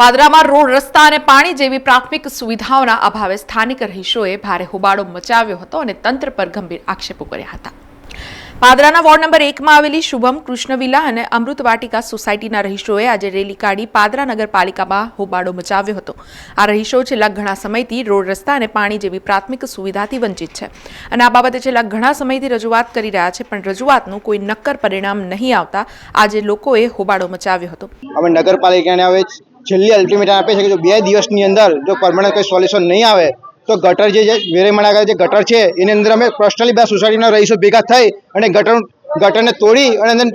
પાદરામાં road, રસ્તા અને પાણી જેવી પ્રાથમિક સુવિધાઓના અભાવે સ્થાનિક રહીશોએ ભારે હોબાળો મચાવ્યો હતો અને તંત્ર પર ગંભીર આક્ષેપો કર્યા હતા. પાદરાના વોર્ડ નંબર એકમાં આવેલી શુભમ, કૃષ્ણવિલા અને અમૃત વાટિકા સોસાયટીના રહીશોએ આજે રેલી કાઢી પાદરા નગરપાલિકામાં હોબાળો મચાવ્યો હતો. આ રહીશો છેલ્લા ઘણા સમયથી રોડ, રસ્તા અને પાણી જેવી પ્રાથમિક સુવિધાથી વંચિત છે. અને આ બાબતે છેલ્લા ઘણા સમયથી રજૂઆત કરી રહ્યા છે, પણ રજૂઆતનું કોઈ નક્કર પરિણામ નહીં આવતા આજે લોકોએ હોબાળો મચાવ્યો હતો. અમે નગરપાલિકાને હવે છેલ્લી અલ્ટિમેટમ આપે છે કે જો બે દિવસની અંદર જો પરમાનન્ટ કોઈ સોલ્યુશન નહીં આવે, તો ગટર જે વેરેમણા આગળ જે ગટર છે, એની અંદર અમે પર્સનલી બધા સોસાયટીના રહીશો, ભેગા થઈ અને ગટર ગટરને તોડી અને અંદર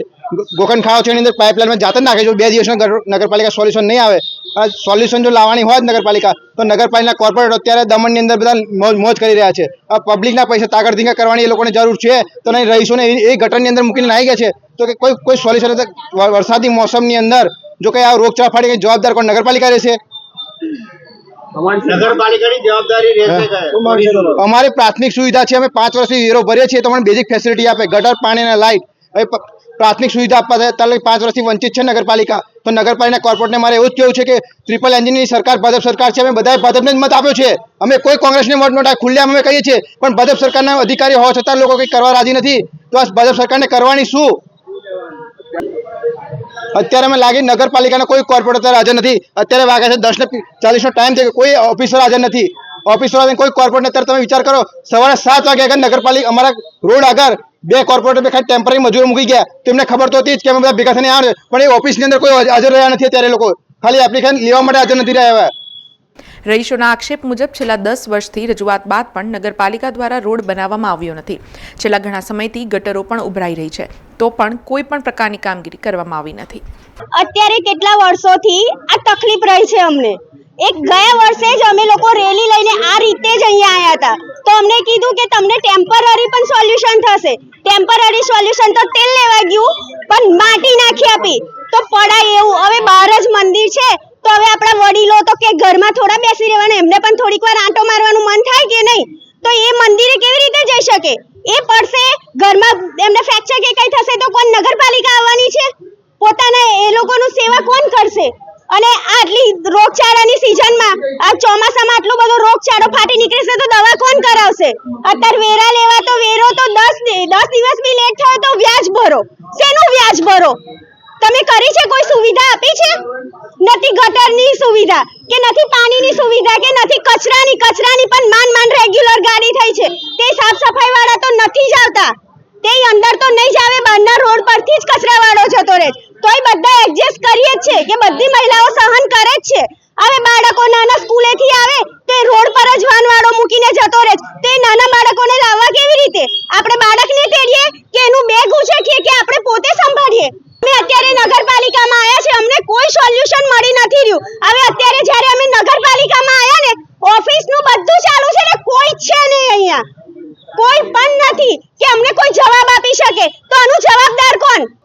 ગોકન ખાવ છે, એની અંદર પાઇપલાઇનમાં જાતે નાખે જો બે ગટર- નગરપાલિકા સોલ્યુશન નહીં આવે સોલ્યુશન જો લાવવાની હોય નગરપાલિકા, તો નગરપાલિકા કોર્પોરેટ અત્યારે દમણની અંદર બધા મોજ મોજ કરી રહ્યા છે. આ પબ્લિકના પૈસા તાગડ ધીંગા કરવાની એ લોકોને જરૂર છે, તો નહીં રહીશોને એ એ ગટરની અંદર મૂકીને નાહી ગયા છે. તો કે કોઈ કોઈ સોલ્યુશન વરસાદી મોસમની અંદર જો કે આ રોગચાળા ફાટી જવાબદાર કોણ? નગરપાલિકા રહેશે? અમારી પ્રાથમિક સુવિધા છે અમે પાંચ વર્ષથી વેરો ભરીએ છીએ તો મને બેઝિક ફેસિલિટી આપે ગટર પાણી અને લાઇટ હવે પ્રાથમિક સુવિધા આપવા થાય ત્યારે પાંચ વર્ષથી વંચિત છે નગરપાલિકા. તો નગરપાલિકા કોર્પોરેટને મારે એવું જ કહેવું છે કે ટ્રિપલ એન્જિનની સરકાર ભાજપ સરકાર છે અમે બધાએ ભાજપને જ મત આપ્યો છે. અમે કોઈ કોંગ્રેસને મત નોટા ખુલ્લેઆમ અમે કહીએ છીએ પણ ભાજપ સરકારના અધિકારી હોવા છતાં લોકો કંઈ કરવા રાજી નથી. તો આ ભાજપ સરકારને કરવાની શું? અત્યારે અમે લાગી નગરપાલિકાના કોઈ કોર્પોરેટર હાજર નથી. અત્યારે વાગ્યા છે દસ ને ચાલીસનો ટાઈમ છે કે કોઈ ઓફિસર હાજર નથી. ઓફિસર હાજર કોઈ કોર્પોરેટર અત્યારે તમે વિચાર કરો, સવારે સાત વાગે આગળ નગરપાલિકા અમારા રોડ આગળ બે કોર્પોરેટર ખાલી ટેમ્પરરી મજૂરો મૂકી ગયા. તેમને ખબર તો હતી જ કે અમે બધા ભેગા થઈને આવે પણ એ ઓફિસની અંદર કોઈ હાજર રહ્યા નથી અત્યારે લોકો. ખાલી એપ્લિકેશન લેવા માટે હાજર નથી રહ્યા રહીશોના આક્ષેપ મુજબ છેલ્લા દસ વર્ષથી રજૂઆત બાદ પણ નગરપાલિકા દ્વારા રોડ બનાવવામાં આવ્યો નથી. છેલ્લા ઘણા સમયથી ગટરો પણ ઉભરાઈ રહી છે. તો પણ કોઈ પણ પ્રકારની કામગીરી કરવામાં આવી નથી. અત્યારે કેટલા વર્ષોથી આ તકલીફ રહી છે અમને. એક ગયા વર્ષે જ અમે લોકો રેલી લઈને આ રીતે જ અહીંયા આવ્યા હતા. તો અમને કીધું કે તમને ટેમ્પરરી પણ સોલ્યુશન થશે. ટેમ્પરરી સોલ્યુશન તો તેલ લેવા ગયું, પણ માટી નાખી આપી. તો પડાય એવું. હવે બહાર જ મંદિર છે. તો હવે આપણા વડીલો તો કે ઘરમાં થોડા બેસી રહેવાના. એમને પણ થોડીક વાર આંટો મારવાનું મન થાય કે નહીં? તો એ મંદિરે કેવી રીતે જઈ શકે? એ પડશે, ઘરમાં એમને ફ્રેક્ચર કે કઈ થશે તો કોણ નગરપાલિકા આવવાની છે? પોતાના એ લોકોનું સેવા કોણ કરશે? અને આટલી રોગચાળાની સિઝનમાં, આ ચોમાસામાં આટલો બધો રોગચાળો ફાટી નીકળશે તો દવા કોણ કરાવશે? અત્યારે વેરા લેવા તો વેરો તો દસ દસ દિવસ બી લેટ થયો તો વ્યાજ ભરો. શેનું વ્યાજ ભરો? તમે કરી છે સુવિધા આપી છે? નથી ગટરની સુવિધા કે નથી પાણીની સુવિધા કે નથી કચરાની? કચરાની પણ માન માન રેગ્યુલર ગાડી થઈ છે. તે સાફ સફાઈ વાળા તો નથી જ આવતા. તે અંદર તો નહીં જ બહારના રોડ પરથી જ કચરા વાળો જતો રહે તોય બધા એડજસ્ટ કરીએ જ છે કે બધી મહિલાઓ સહન કરે જ છે. હવે બાળકો નાના સ્કૂલેથી આવે, તે રોડ પર જ વાન વાળો મૂકીને જતો રહે તે નાના બાળકોને લાવવા કેવી રીતે? આપણે બાળકને તેડીએ કે એનું બેગ ઉછેકીએ કે આપણે અમે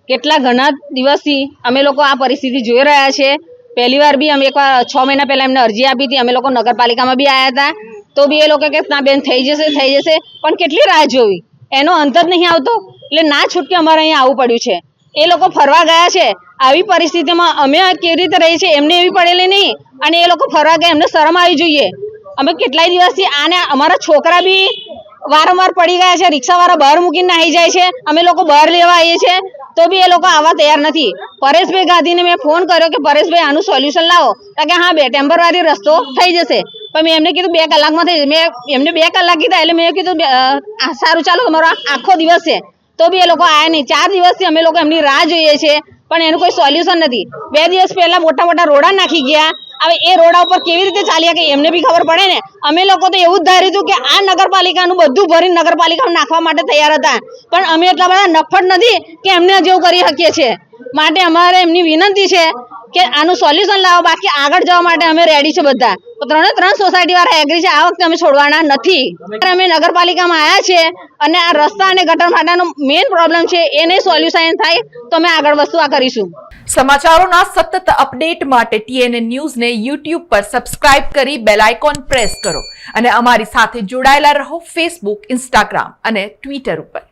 કેટલા ઘણા દિવસથી અમે લોકો આ પરિસ્થિતિ જોઈ રહ્યા છે. પહેલી વાર બી અમે એકવાર છ મહિના પહેલા એમને અરજી આપી હતી. અમે લોકો નગરપાલિકામાં બી આવ્યા હતા. તો બી એ લોકો કે ના બેન, થઈ જશે થઈ જશે. પણ કેટલી રાહ જોવી? એનો અંત જ નહીં આવતો. એટલે ના છૂટકે અમારે અહીંયા આવવું પડ્યું છે. એ લોકો ફરવા ગયા છે. આવી પરિસ્થિતિમાં અમે કેવી રીતે રહી છે એમને એવી પડેલી નહીં. અને એ લોકો ફરવા ગયા, એમને શરમ આવી જોઈએ. અમે કેટલાય દિવસથી આને, અમારા છોકરા બી વારંવાર પડી ગયા છે, રિક્ષાવાળા બહાર મૂકીને નાહી જાય છે. અમે લોકો બહાર લેવા આવીએ છીએ તો બી એ લોકો આવવા તૈયાર નથી. પરેશભાઈ ગાંધીને મેં ફોન કર્યો કે, પરેશભાઈ, આનું સોલ્યુશન લાવો. કે, હા, બે ટેમ્પરરી રસ્તો થઈ જશે. પણ મેં એમને કીધું, બે કલાકમાં થઈ. મેં એમને બે કલાક કીધા, એટલે મેં કીધું સારું, ચાલો તમારો આખો દિવસ છે. તો બી એ લોકો આવ્યા નહીં. ચાર દિવસથી અમે લોકો એમની રાહ જોઈએ છે, પણ એનું કોઈ સોલ્યુશન નથી. બે દિવસ પહેલા મોટા મોટા રોડા નાખી ગયા. હવે એ રોડા ઉપર કેવી રીતે ચાલ્યા કે એમને બી ખબર પડે ને? અમે લોકો તો એવું જ ધાર્યું હતું કે આ નગરપાલિકાનું બધું ભરીને નગરપાલિકામાં નાખવા માટે તૈયાર હતા. પણ અમે એટલા બધા નફટ નથી કે એમને જેવું કરી શકીએ છીએ. માટે અમારે એમની વિનંતી છે કે આનું સોલ્યુશન લાવો, બાકી આગળ જવા માટે અમે રેડી છે બધા. તો ત્રણે ત્રણ સોસાયટી વાળા એગ્રી છે, આ વખતે અમે છોડવાના નથી. અમે નગરપાલિકામાં આવ્યા છે અને આ રસ્તા અને ગટર માટેનો મેઇન પ્રોબ્લેમ છે, એને સોલ્યુશન થાય તો અમે આગળ વસ્તુ આ કરીશું. સમાચારોના સતત અપડેટ માટે ટીએનએ ન્યૂઝને યુટ્યુબ પર સબસ્ક્રાઇબ કરી બેલ આઇકોન પ્રેસ કરો. અને અમારી સાથે જોડાયેલા રહો ફેસબુક ઇન્સ્ટાગ્રામ અને ટ્વિટર ઉપર.